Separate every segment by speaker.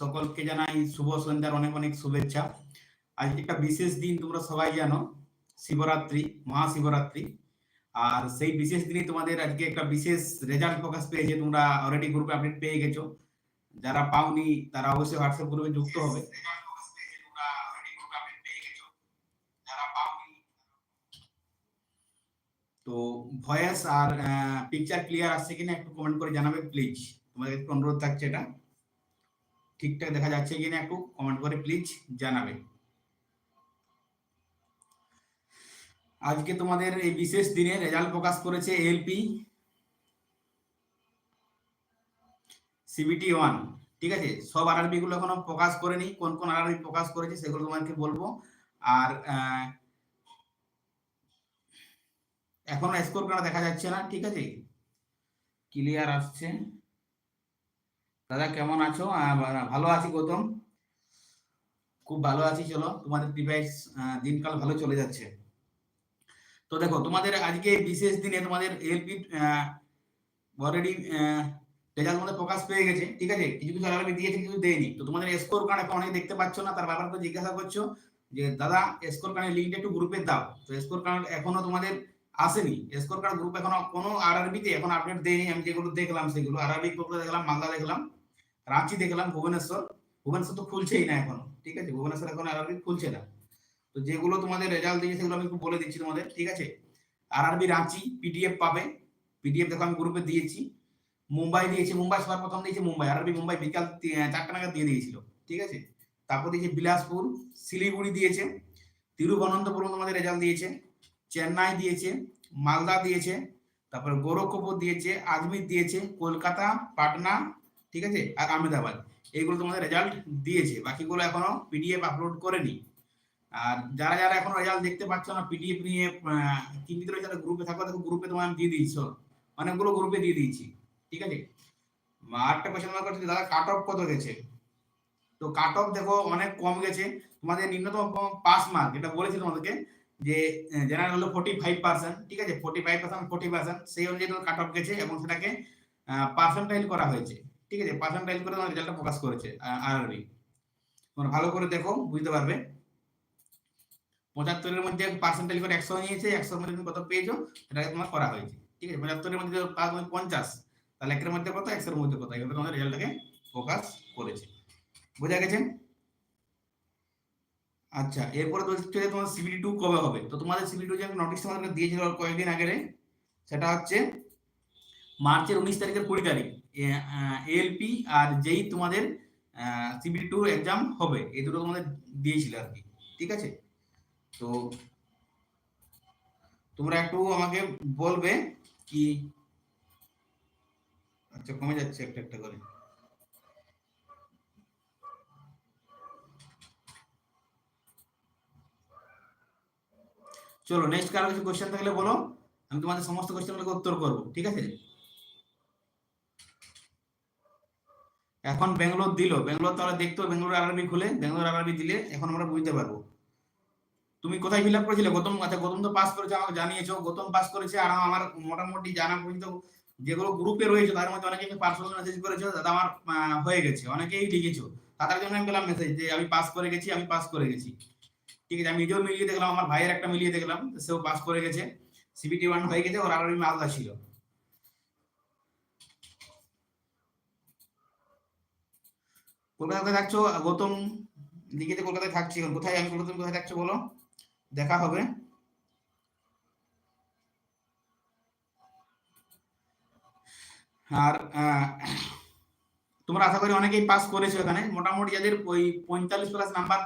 Speaker 1: সকলকে জানাই শুভ সন্ধ্যার অনেক অনেক শুভেচ্ছা। আজ একটা বিশেষ দিন তোমরা সবাই জানো, শিবরাত্রি, মহাশিবরাত্রি। আর সেই বিশেষ দিনে তোমাদের আজকে একটা বিশেষ রেজাল্ট প্রকাশ পেয়েছে, তোমরা অলরেডি গ্রুপে আপডেট পেয়ে গেছো। যারা পাওনি, তারা অবশ্যই হোয়াটসঅ্যাপ গ্রুপে যুক্ত হবে। তো ভয়েস আর পিকচার ক্লিয়ার আসছে কিনা একটু কমেন্ট করে জানাবে প্লিজ তোমাদের একটু অনুরোধ থাকছে এটা। ঠিকঠাক দেখা যাচ্ছে কিনা একটু কমেন্ট করে প্লিজ জানাবে। আজকে তোমাদের এই বিশেষ দিনে রেজাল্ট প্রকাশ করেছে এলপি সিবিটি ওয়ান ঠিক আছে? সব আরআরবি গুলো এখনও প্রকাশ করেনি। কোন কোন আরআরবি প্রকাশ করেছে সেগুলো তোমাদেরকে বলব। আর এখনও স্কোর কার্ড দেখা যাচ্ছে না, ঠিক আছে? ক্লিয়ার আসছে। দাদা, কেমন আছো? ভালো আছি গৌতম। খুব ভালো আছি, চলো। তোমাদের ডিভাইস দিনকাল ভালো চলে যাচ্ছে। তো দেখো, তোমাদের আজকে বিশেষ দিনে তোমাদের এলপি অলরেডি রেজাল্ট মধ্যে প্রকাশ পেয়ে গেছে, ঠিক আছে? কিছু কিছু আলাদা দিয়েছে, কিছু দেয়নি। তো তোমাদের স্কোর কার্ড এখন অনেকে দেখতে পাচ্ছ না, তার ব্যাপারে জিজ্ঞাসা করছ যে, দাদা স্কোর কার্ডের লিঙ্কটা একটু গ্রুপে দাও। তো স্কোর কার্ড এখনও তোমাদের আসেনি। স্কোর কার্ড গ্রুপ এখনও কোনো আরআরবিতে এখন আপডেট দেয়নি। আমি যেগুলো দেখলাম, সেগুলো আরআরবি গ্রুপে দেখলাম মালদা দেখলাম। রাঁচি দেখলাম ভুবনেশ্বর ভুবনেশ্বর তো খুলছেই না এখনও, ঠিক আছে? ভুবনেশ্বর এখন আরআরবি খুলছে না। তো যেগুলো তোমাদের রেজাল্ট দিয়েছে সেগুলো আমি একটু বলে দিচ্ছি তোমাদের, ঠিক আছে? আরআরবি রাঁচি পিডিএফ পাবে। পিডিএফ দেখো আমি গ্রুপে দিয়েছি। মুম্বাই দিয়েছি, মুম্বাই সবার প্রথম দিয়েছে মুম্বাই। আরআরবি মুম্বাই বিকাল চারটা নাগাদ দিয়ে দিয়েছিল, ঠিক আছে? তারপর দিয়েছে বিলাসপুর, শিলিগুড়ি দিয়েছে, তিরুবনন্তপুরম তোমাদের রেজাল্ট দিয়েছে, চেন্নাই দিয়েছে, মালদা দিয়েছে, তারপরে গোরখপুর দিয়েছে, আজমির দিয়েছে, কলকাতা, পাটনা ঠিক আছে? আর আহমেদাবাদ। এইগুলো তোমাদের রেজাল্ট দিয়েছে। বাকিগুলো এখনও পিডিএফ আপলোড করেনি। আর যারা যারা এখন রেজাল্ট দেখতে পাচ্ছ না পিডিএফ নিয়ে চিন্তিত রয়েছে গ্রুপে থাকো, দেখো গ্রুপে তোমার দিয়ে দিয়েছ। অনেকগুলো গ্রুপে দিয়ে দিয়েছি। ঠিক আছে? আটটা কোয়েশ্চেন মার্ক করছে দাদা কাট অফ কত গেছে? তো কাট অফ দেখো, অনেক কম গেছে। তোমাদের নিম্নতম পাস মার্ক যেটা বলেছি তোমাদেরকে, যে জেনারেল হলো ফোর্টি ফাইভ পার্সেন্ট ঠিক আছে? Forty five percent forty percent সেই অনুযায়ী তোমার কাট অফ গেছে এবং সেটাকে পার্সেন্টাইল করা হয়েছে। ঠিক আছে পার্সেন্টাইল করে তোমার রেজাল্টটা প্রকাশ করেছে আরআরবি তোমরা ভালো করে দেখো, বুঝতে পারবে। পঁচাত্তরের মধ্যে পার্সেন্টাইল করে একশো নিয়েছে, একশোর মধ্যে তুমি কত পেয়েছ, সেটাকে তোমার করা হয়েছে। ঠিক আছে, পঁচাত্তরের মধ্যে পাঁচ পঞ্চাশ, তাহলে একের মধ্যে কত, একশোর মধ্যে কত এইভাবে তোমাদের রেজাল্টটাকে প্রকাশ করেছে। বোঝা গেছে? আচ্ছা এরপরে হচ্ছে তোমার সিবিডি টু কবে হবে? তো তোমাদের সিবিডি টু যে নোটিশ তোমাদেরকে দিয়েছিল কয়েকদিন আগে সেটা হচ্ছে মার্চের উনিশ তারিখের কুড়ি তারিখ। এএলপি আর যেই তোমাদের সিবি টু এক্সাম হবে, এই দুটো তোমাদের দিয়েছিল আর কি, ঠিক আছে? তো তোমরা একটু আমাকে বলবে কি? আচ্ছা কমে যাচ্ছে একটা একটা করে। চলো নেক্সট কারও কিছু কোশ্চেন থাকলে বলো, আমি তোমাদের সমস্ত কোশ্চেনগুলোকে উত্তর করব, ঠিক আছে? এখন বেঙ্গালোর দিল বেঙ্গালোর তাহলে দেখতো বেঙ্গালোর আরবি খুলে বেঙ্গালোর আরবি দিলে এখন আমরা বুঝতে পারব। তুমি কোথায় ফিল আপ করেছিলে? গৌতম আচ্ছা গৌতম তো পাস করেছে, আমাকে জানিয়েছো। গৌতম পাস করেছে আর আমার মোটামুটি জানা পর্যন্ত যেগুলো গ্রুপে রয়েছে, তার মধ্যে অনেকে পার্সোনাল মেসেজ করেছ, দাদা আমার হয়ে গেছে। অনেকেই লিখেছো। তাদের জন্য আমি পেলাম মেসেজ যে আমি পাস করে গেছি, আমি পাস করে গেছি। ঠিক আছে, আমি নিজেও মিলিয়ে দেখলাম, আমার ভাইয়ের একটা মিলিয়ে দেখলাম সেও পাস করে গেছে। সিবিটি ওয়ান হয়ে গেছে, ওর আরবি মালদা ছিল। কলকাতাতে থাকছো গৌতম লিখেছে কলকাতায় থাকছি এখন। কোথায়? আমি কলকাতা কোথায় থাকছো বলো? দেখা হবে। আর তোমরা আশা করি অনেকেই পাস করেছ এখানে। মোটামুটি যাদের ওই পঁয়তাল্লিশ প্লাস নাম্বার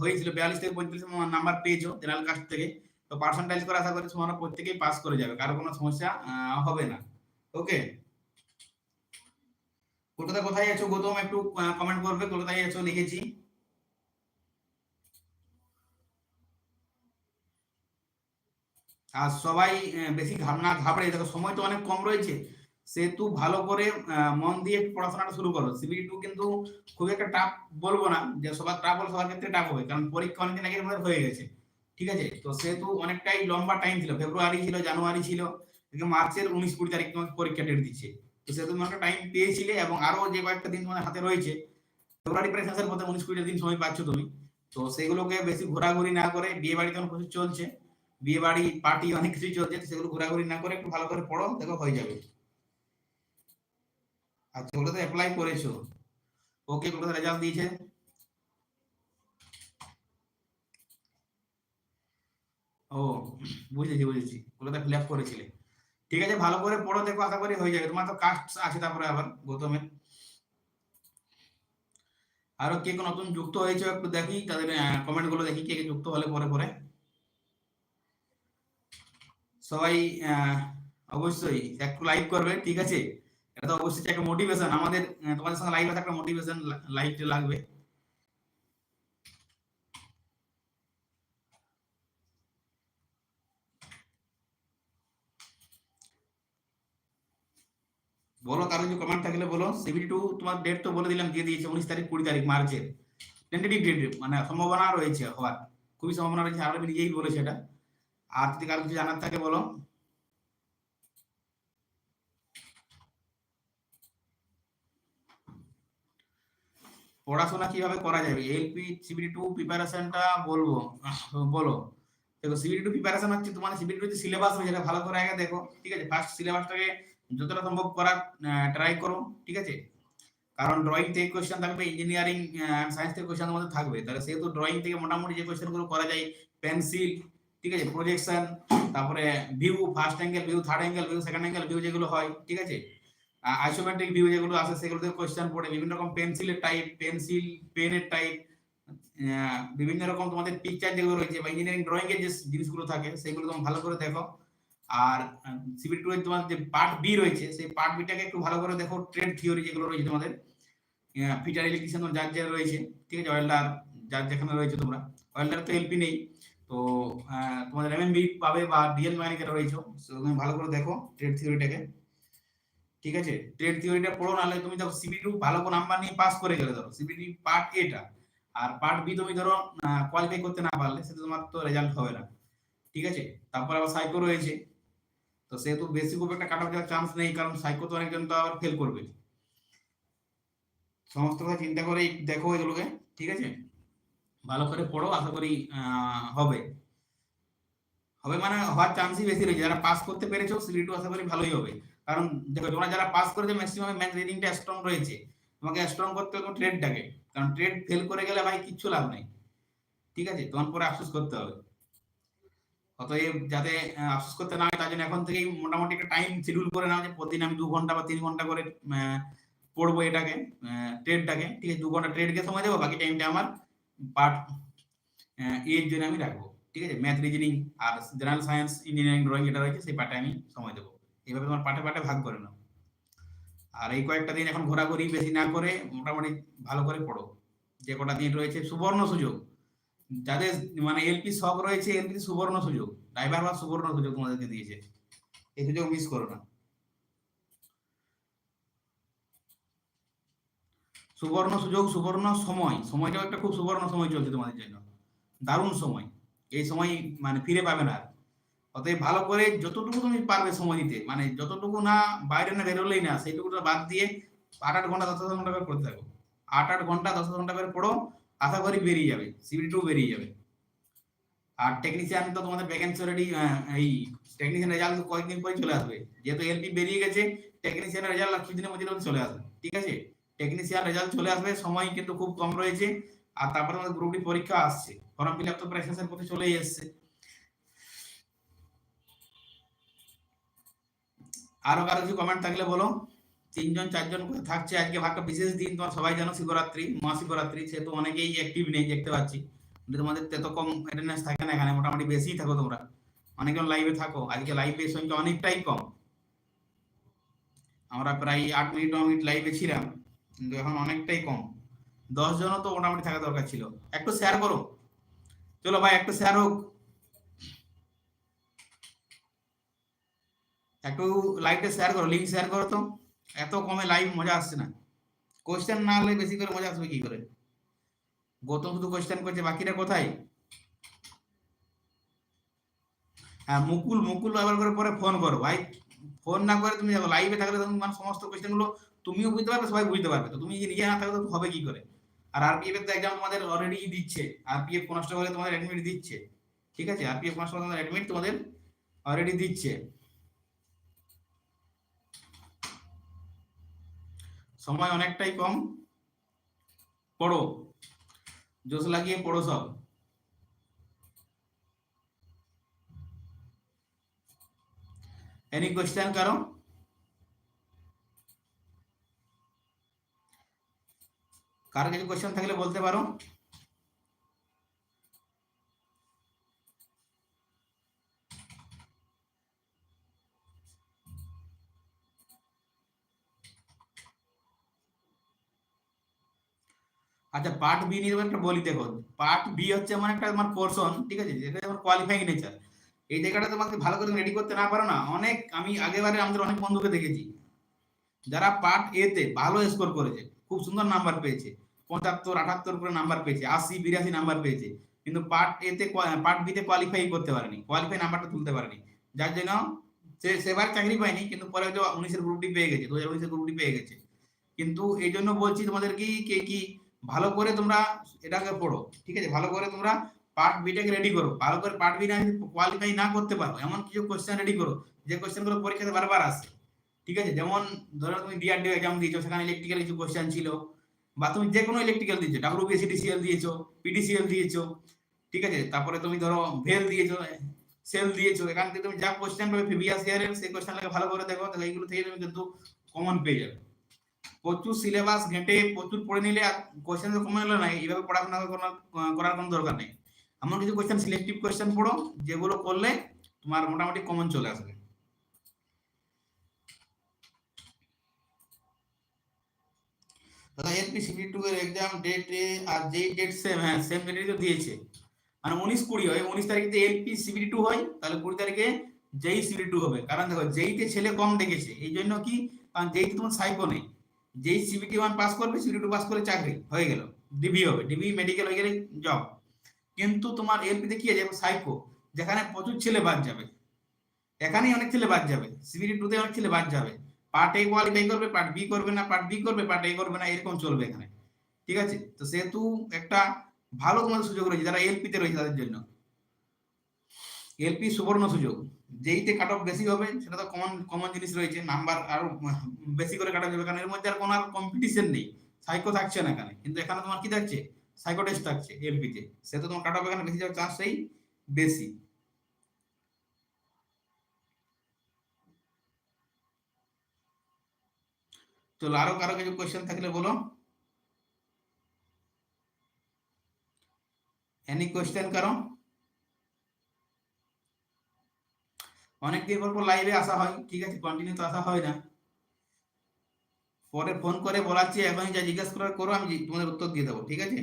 Speaker 1: হয়েছিল, বিয়াল্লিশ থেকে পঁয়তাল্লিশ নাম্বার পেয়েছ জেনারেল কাস্ট থেকে, তো পার্সেন্টাইজ করে আশা করি তোমরা প্রত্যেকেই পাস করে যাবে, কারও কোনো সমস্যা হবে না। ওকে কলকাতা কোথায় আছো গৌতম? একটু কমেন্ট করবে, কলকাতায় আছো লিখেছি। আর সবাই বেশি ঘাবনা ঘাবড়ে, দেখো, সময় তো অনেক কম রয়েছে। সেহেতু ভালো করে মন দিয়ে পড়াশোনাটা শুরু করো। সিবিটি টু কিন্তু খুব একটা টাফ বলব না, যে সবার টাফ বলে সবার ক্ষেত্রে টাফ হবে, কারণ পরীক্ষা অনেকদিন আগে আমাদের হয়ে গেছে। ঠিক আছে? তো সেহেতু অনেকটাই লম্বা টাইম ছিল, ফেব্রুয়ারি ছিল, জানুয়ারি ছিল মার্চের উনিশ কুড়ি তারিখ তোমাকে পরীক্ষা ডেট দিচ্ছে। তো তুমি একটা টাইম পেয়েছিলে এবং আরও যে কয়েকটা দিন তোমার হাতে রয়েছে ফেব্রুয়ারি উনিশ কুড়ি দিন সময় পাচ্ছ তুমি। তো সেগুলোকে বেশি ঘোরাঘুরি না করে বিয়ে বাড়ি তখন প্রচুর চলছে, বিয়ে বাড়ি পার্টি অনেক কিছুই চলছে সেগুলো ঘোরাঘুরি না করে একটু ভালো করে পড়ো, দেখো হয়ে যাবে। আচ্ছা ওগুলো তো অ্যাপ্লাই করেছ ওকে কলকাতা রেজাল্ট দিয়েছে। ও, বুঝেছি বুঝেছি কলকাতা ফিল আপ করেছিলে। ঠিক আছে, ভালো করে পড়ো, দেখো আশা করি হয়ে যাবে। তোমার তো কাস্ট আছে তারপরে আবার গৌতমের। আরও কে কে নতুন যুক্ত হয়েছে একটু দেখি, তাদের কমেন্টগুলো দেখি কে কে যুক্ত হলে পরে পরে। সবাই অবশ্যই একটু লাইক করবে, ঠিক আছে? এটা তো অবশ্যই একটা মোটিভেশন আমাদের তোমাদের সঙ্গে লাইভে একটা মোটিভেশন লাইক লাগবে। বলো কারও যদি কমেন্ট থাকলে বলো। সিভিটি টু তোমার ডেট তো বলে দিলাম, দিয়ে দিয়েছে উনিশ তারিখ, কুড়ি তারিখ, মার্চের। টেন্টেটিভ ডেট মানে সম্ভাবনা রয়েছে হওয়ার। খুবই সম্ভাবনা রয়েছে আর নিজেই বলেছি এটা। আর যদি কারও কিছু জানার থাকে বলো। পড়াশোনা কীভাবে করা যাবে? এলপি সিবিটি টু প্রিপারেশনটা বলব বলো। দেখো সিবিটি টু প্রিপারেশন হচ্ছে তোমার সিবিটি টু যে সিলেবাস রয়েছে সেটা ভালো করে আগে দেখো। ঠিক আছে ফার্স্ট সিলেবাসটাকে যতটা সম্ভব করার ট্রাই করো, ঠিক আছে? কারণ ড্রয়িং থেকে কোয়েশ্চেন থাকবে ইঞ্জিনিয়ারিং সায়েন্স থেকে কোয়েশ্চেন মধ্যে থাকবে। তাহলে সেহেতু ড্রয়িং থেকে মোটামুটি যে কোয়েশ্চেনগুলো করা যায় পেন্সিল ঠিক আছে? প্রজেকশন তারপরে view first angle view third angle view second angle view যেগুলো হয়, ঠিক আছে? আইসোমেট্রিক ভিউ যেগুলো আছে, সেগুলো থেকে কোয়েশ্চেন পড়ে। বিভিন্ন রকম পেন্সিলের টাইপ পেন্সিল পেনের টাইপ বিভিন্ন রকম তোমাদের পিকচার যেগুলো রয়েছে, বা ইঞ্জিনিয়ারিং ড্রয়িং এর যে জিনিসগুলো থাকে, সেগুলো তোমার ভালো করে দেখো। আর সিবি টু এর তোমার যে পার্ট বি রয়েছে, সেই পার্ট বিটাকে একটু ভালো করে দেখো ট্রেড থিওরি যেগুলো রয়েছে তোমাদের। ফিটার ইলেকট্রিশিয়ান যার যার রয়েছে, ঠিক আছে? ওয়েল্ডার যার যেখানে রয়েছে তোমরা। ওয়েল্ডার তো এলপি নেই, তো তোমাদের এমএমবি পাবে বা ডিএল ম্যানেজার রয়েছে তুমি ভালো করে দেখো ট্রেড থিওরিটাকে ঠিক আছে? ট্রেড থিওরিটা পড়ো, নাহলে তুমি দেখো সিবি টু ভালো করে নাম্বার নিয়ে পাস করে গেলে ধরো। সিবিটি পার্ট এটা আর পার্ট বি তুমি ধরো কোয়ালিফাই করতে না পারলে, সেটা তোমার তো রেজাল্ট হবে না। ঠিক আছে? তারপর আবার সাইকো রয়েছে তো সেহেতু বেশি খুব একটা কাট অফ যাওয়ার চান্স নেই, কারণ সাইকো তো অনেকজন তো আবার ফেল করবে। সমস্ত কথা চিন্তা করে দেখো এগুলোকে, ঠিক আছে? ভালো করে পড়ো, আশা করি হবে। হবে মানে হওয়ার চান্সই বেশি রয়েছে। যারা পাস করতে পেরেছ সিবি টু আশা করি ভালোই হবে। কারণ দেখো, তোমরা যারা পাস করেছে ম্যাক্সিমাম ম্যাথ রিডিংটা স্ট্রং রয়েছে। তোমাকে স্ট্রং করতে হবে ট্রেডটাকে কারণ ট্রেড ফেল করে গেলে ভাই কিচ্ছু লাভ নেই। ঠিক আছে? তোমার পরে আফসোস করতে হবে। অতএব যাতে আফসোস করতে না হয়, তার জন্য এখন থেকেই মোটামুটি একটা টাইম শিডিউল করে নাও যে প্রতিদিন আমি দু ঘণ্টা বা তিন ঘণ্টা করে পড়ব এটাকে ট্রেডটাকে ঠিক আছে দু ঘণ্টা ট্রেডকে সময় দেবো, বাকি টাইমটা আমার পার্ট এর জন্য আমি রাখব। ঠিক আছে ম্যাথ রিজনিং আর জেনারেল সায়েন্স ইঞ্জিনিয়ারিং ড্রয়িং এটা রয়েছে, সেই পার্টে আমি সময় দেবো। এইভাবে তোমার পার্টে পার্টে ভাগ করে নাও। আর এই কয়েকটা দিন এখন ঘোরাঘুরি বেশি না করে মোটামুটি ভালো করে পড়ো। যে কটা দিন রয়েছে, সুবর্ণ সুযোগ। যাদের মানে এলপি শখ রয়েছে এলপি সুবর্ণ সুযোগ ড্রাইভার বা সুবর্ণ সুযোগ তোমাদেরকে দিয়েছে। এই সুযোগ মিস করো না। সুবর্ণ সুযোগ, সুবর্ণ সময়, সময়টাও একটা খুব সুবর্ণ সময় চলছে তোমাদের জন্য। দারুণ সময়। এই সময় মানে ফিরে পাবে না অতএব ভালো করে যতটুকু তুমি পারবে সময় দিতে মানে যতটুকু না বাইরে না বেরোলেই না, সেইটুকুটা বাদ দিয়ে আট আট ঘণ্টা, দশ দশ ঘণ্টা করে পড়তে থাকো। আট আট ঘণ্টা, দশ দশ ঘণ্টা করে পড়ো। আশা করি বেরিয়ে যাবে সিবিটি টু বেরিয়ে যাবে। আর টেকনিশিয়ান তো তোমাদের ভ্যাকেন্সি অলরেডি এই টেকনিশিয়ান রেজাল্ট কয়েকদিন পরে চলে আসবে। যেহেতু এলপি বেরিয়ে গেছে টেকনিশিয়ানের রেজাল্ট কিছুদিনের মধ্যে চলে আসবে, ঠিক আছে? টেকনিশিয়ান রেজাল্ট চলে আসবে, সময় কিন্তু খুব কম রয়েছে, আর তারপরে আমাদের গ্রুপ ডি পরীক্ষা আসছে। ফর্ম ফিল আপ তো প্রায় পথে চলেই এসছে। আরও কারও কিছু কমেন্ট থাকলে বলো। তিনজন, চারজন করে থাকছে আজকে ভাগটা বিশেষ দিন তোমার সবাই জানো শিবরাত্রি মহাশিবরাত্রি সেহেতু অনেকেই অ্যাক্টিভ নেই, দেখতে পাচ্ছি। তোমাদের এত কম অ্যাটেন্ডেন্স থাকে না এখানে, মোটামুটি বেশিই থাকো তোমরা। অনেকজন লাইভে থাকো, আজকে লাইভের সংখ্যা অনেকটাই কম। আমরা প্রায় আট মিনিট, ন মিনিট লাইভে ছিলাম, কিন্তু এখন অনেকটাই কম। দশ জনও তো মোটামুটি থাকা দরকার ছিল। একটু শেয়ার করো। চলো ভাই, একটু শেয়ার হোক। একটু লাইভটা শেয়ার করো লিঙ্ক শেয়ার করো তো। এত কমে লাইভ মজা আসছে না। কোশ্চেন না হলে বেশি করে মজা আসবে কি করে? গৌতম শুধু কোশ্চেন করছে, বাকিরা কোথায়? হ্যাঁ মুকুল মুকুল আবার করে পরে ফোন করো। ভাই ফোন না করে তুমি লাইভে থাকলে তখন মানে সমস্ত কোশ্চেনগুলো তুমিও বুঝতে পারবে, সবাই বুঝতে পারবে। তো তুমি নিজে না থাকো, তো হবে কি করে? আর আরপিএফ এর তো এক্সাম তোমাদের অলরেডি দিচ্ছে। আরপিএফ কনস্টেবলে তোমাদের অ্যাডমিট দিচ্ছে। ঠিক আছে? আরপিএফ কনস্টেবল তোমাদের অ্যাডমিট তোমাদের অলরেডি দিচ্ছে। সময় অনেকটাই কম। পড়ো। জোস লাগিয়ে পড়ো সব। এনি কোয়েশ্চেন কারও? কারও কিছু কোয়েশ্চেন থাকলে বলতে পারো। আচ্ছা পার্ট বি নিয়ে একটা বলি, দেখো পার্ট বি হচ্ছে এমন একটা আমার পোর্শন ঠিক আছে, যেটা যেমন কোয়ালিফাইং নেচার এই জায়গাটা তোমাকে ভালো করে রেডি করতে না পারো না, অনেক, আমি আগেবারে আমাদের অনেক বন্ধুকে দেখেছি, যারা পার্ট এ তে ভালো স্কোর করেছে, খুব সুন্দর নাম্বার পেয়েছে, পঁচাত্তর, আটাত্তর করে নাম্বার পেয়েছে, আশি, বিরাশি নাম্বার পেয়েছে, কিন্তু পার্ট এ তে পার্ট বি তে কোয়ালিফাই করতে পারেনি কোয়ালিফাই নাম্বারটা তুলতে পারেনি, যার জন্য সে, সেবার চাকরি পায়নি, কিন্তু পরে হয়তো উনিশের গ্রুপটি পেয়ে গেছে, দু হাজার উনিশের গ্রুপটি পেয়ে গেছে। কিন্তু এই জন্য বলছি তোমাদের কি, কে কি ভালো করে তোমরা এটাকে পড়ো, ঠিক আছে? ভালো করে তোমরা পার্ট বিটাকে রেডি করো। ভালো করে পার্ট বি না কোয়ালিফাই না করতে পারো, এমন কিছু কোশ্চেন রেডি করো, যে কোশ্চেনগুলো পরীক্ষাতে বারবার আসে, ঠিক আছে? যেমন ধরো তুমি ডিআরডিও এক্সাম দিয়েছ, সেখানে ইলেকট্রিক্যাল কিছু কোশ্চেন ছিল, বা তুমি যে কোনো ইলেকট্রিক্যাল দিয়েছ ডাব্লিউবিএসিডিসিএল দিয়েছ পিডিসিএল দিয়েছ, ঠিক আছে? তারপরে তুমি ধরো ভেল দিয়েছ সেল দিয়েছ, এখান থেকে তুমি যা কোশ্চেন পাবে প্রিভিয়াস ইয়ারের সেই কোশ্চেনটাকে ভালো করে দেখো তাহলে এইগুলো থেকে তুমি কিন্তু কমন পেয়ে যাবে। প্রচুর সিলেবাস ঘেঁটে প্রচুর পড়ে নিলে কোশ্চেন তো কমে এলো না, এইভাবে পড়াশোনা করার কোনো দরকার নেই। এমন কিছু কোয়েশ্চেন সিলেক্টিভ কোশ্চেন পড়ো, যেগুলো করলে তোমার মোটামুটি কমন চলে আসবে। দাদা এলপি টু এক্সাম আর যেই ডেট সেম হ্যাঁ সেম দিয়েছে। মানে উনিশ কুড়ি হয়, উনিশ টু হয়, তাহলে কুড়ি তারিখে যেই টু হবে। কারণ দেখো ছেলে কম দেখেছে এই জন্য কি? কারণ যেইতে তোমার সাইকো নেই। যেই সিবিটি ওয়ান পাস করবে সিবিটি টু পাস করে চাকরি, হয়ে গেল। ডিবি হবে ডিবি মেডিকেল হয়ে গেলে জব কিন্তু তোমার এলপিতে কি আছে? সাইকো যেখানে প্রচুর ছেলে বাদ যাবে। এখানেই অনেক ছেলে বাদ যাবে। সিবিটি টুতে অনেক ছেলে বাদ যাবে। পার্ট এ কোয়ালিফাই করবে পার্ট বি করবে না পার্ট বি করবে পার্ট এ করবে না, এরকম চলবে এখানে। ঠিক আছে? তো সেহেতু একটা ভালো তোমাদের সুযোগ রয়েছে, যারা এলপিতে রয়েছে তাদের জন্য। এলপি সুবর্ণ সুযোগ। যেইতে কাট অফ বেশি হবে, সেটা তো কমন কমন জিনিস রয়েছে। নাম্বার আরও বেশি করে কাটা যাবে, কারণ এর মধ্যে আর কোনো আর কম্পিটিশন নেই। সাইকো থাকছে না এখানে। কিন্তু এখানে তোমার কি থাকছে? সাইকো টেস্ট থাকছে এলপিতে সে তো তোমার কাট অফ এখানে বেশি যাওয়ার চান্সটাই বেশি। চলো আরও কারও কিছু কোয়েশ্চেন থাকলে বলো। এনি কোয়েশ্চেন কারও? অনেক দিন পর লাইভে আসা হয়। ঠিক আছে কন্টিনিউ তো আসা হয় না। পরে ফোন করে বলাচ্ছি, এখনই যা জিজ্ঞেস করার করো, আমি তোমাদের উত্তর দিয়ে দেবো, ঠিক আছে?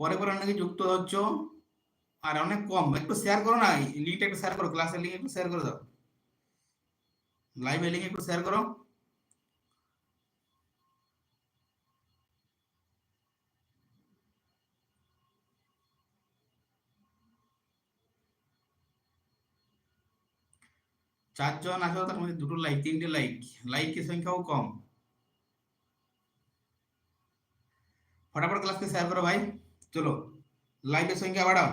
Speaker 1: পরে পরে অনেকে যুক্ত হচ্ছ, আর অনেক কম। একটু শেয়ার করো না লিঙ্কটা একটু শেয়ার করো ক্লাসের লিঙ্ক একটু শেয়ার করে দাও। লাইভের লিঙ্ক একটু শেয়ার করো। চারজন আছো তার মধ্যে দুটো লাইক তিনটে লাইক লাইকের সংখ্যাও কম। ফটাফট ক্লাসকে শেয়ার করো ভাই। চলো লাইকের সংখ্যা বাড়াও।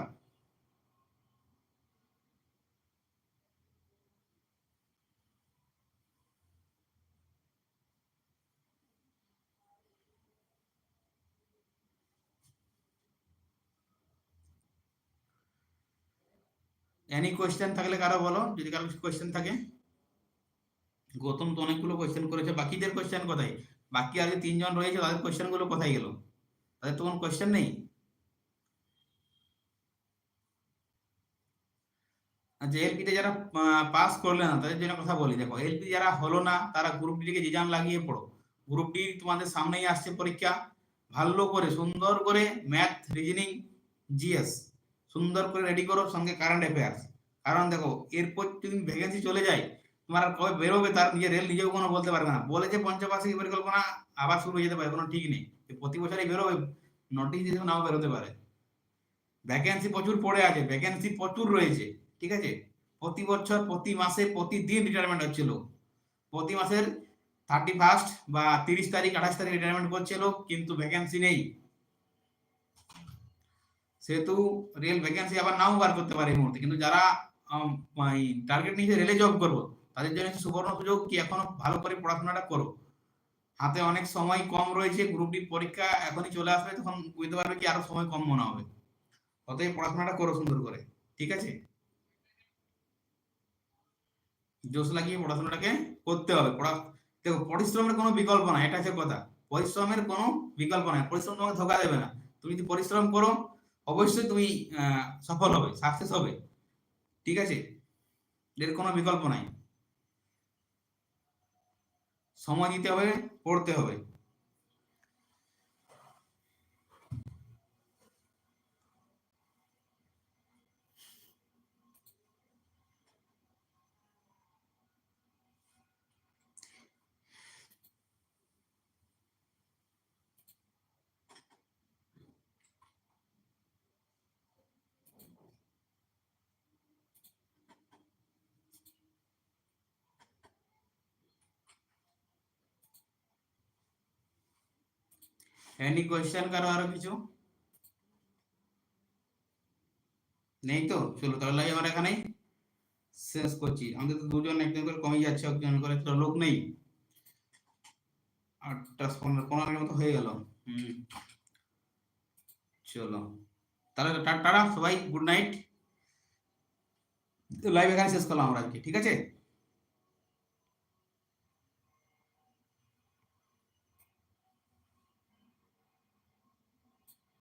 Speaker 1: এনি কোয়েশ্চেন থাকলে কারও বলো, যদি কারও কোয়েশ্চেন থাকে। গৌতম তো অনেকগুলো কোয়েশ্চেন করেছে, বাকিদের কোয়েশ্চেন কোথায়? বাকি আর তিনজন রয়েছে, তাদের কোয়েশ্চেনগুলো কোথায় গেল? তাদের তো কোনো কোয়েশ্চেন নেই। যে এলপিতে যারা পাস করলে না, তাদের জন্য কথা বলি। দেখো এলপি যারা হলো না, তারা গ্রুপ ডি থেকে জিজান লাগিয়ে পড়ো। গ্রুপ ডি তোমাদের সামনেই আসছে পরীক্ষা। ভালো করে, সুন্দর করে ম্যাথ রিজনিং জিএস সুন্দর করে রেডি করো, সঙ্গে কারেন্ট অ্যাফেয়ার্স কারণ দেখো, এরপর যদি ভ্যাকেন্সি চলে যায়, তোমার আর কবে বেরোবে তার নিজের রেল নিজেও কোনো বলতে পারবে না। বলে যে পঞ্চবার্ষিক পরিকল্পনা আবার শুরু হয়ে যেতে পারে, কোনো ঠিক নেই। প্রতি বছরই বেরোবে নোটিশ দিয়ে নাও বেরোতে পারে। ভ্যাকেন্সি প্রচুর পড়ে আছে ভ্যাকেন্সি প্রচুর রয়েছে, ঠিক আছে? প্রতি বছর, প্রতি মাসে, প্রতিদিন রিটায়ারমেন্ট হচ্ছিল প্রতি মাসের থার্টি ফার্স্ট বা তিরিশ তারিখ, আঠাশ তারিখ রিটায়ারমেন্ট করছে লোক, কিন্তু ভ্যাকেন্সি নেই। সেহেতু রেল ভ্যাকেন্সি আবার নাও বার করতে পারে এই মুহূর্তে। কিন্তু যারা টার্গেট নিয়ে রেলে জব করব, তাদের জন্য সুবর্ণ সুযোগ কি এখনও ভালো করে পড়াশোনাটা করো? হাতে অনেক সময় কম রয়েছে গ্রুপ ডি পরীক্ষা এখনই চলে আসবে, তখন বুঝতে পারবে কি আরও সময় কম মনে হবে। অতএব পড়াশোনাটা করো সুন্দর করে, ঠিক আছে? জোশ লাগিয়ে পড়াশোনাটাকে করতে হবে। পড়া, দেখো, পরিশ্রমের কোনো বিকল্প নাই, এটা হচ্ছে কথা। পরিশ্রমের কোনো বিকল্প নাই, পরিশ্রম তোমাকে ধোকা দেবে না। তুমি যদি পরিশ্রম করো অবশ্যই তুমি সফল হবে সাকসেস হবে। ঠিক আছে? এর কোনো বিকল্প নাই। সময় দিতে হবে, পড়তে হবে। এনি কোয়েশ্চেন কারও আরও কিছু? নেই তো? চলো, তাহলে আমার এখানেই শেষ করছি। আমাদের তো দুজন একজন করে কমে যাচ্ছে, একজন করে তো লোক নেই। আটটা পনেরো পনেরো মতো হয়ে গেল। হুম। চলো। তাহলে টাটা, সবাই, গুড নাইট। লাইভ এখানে শেষ করলাম আমরা আজকে, ঠিক আছে?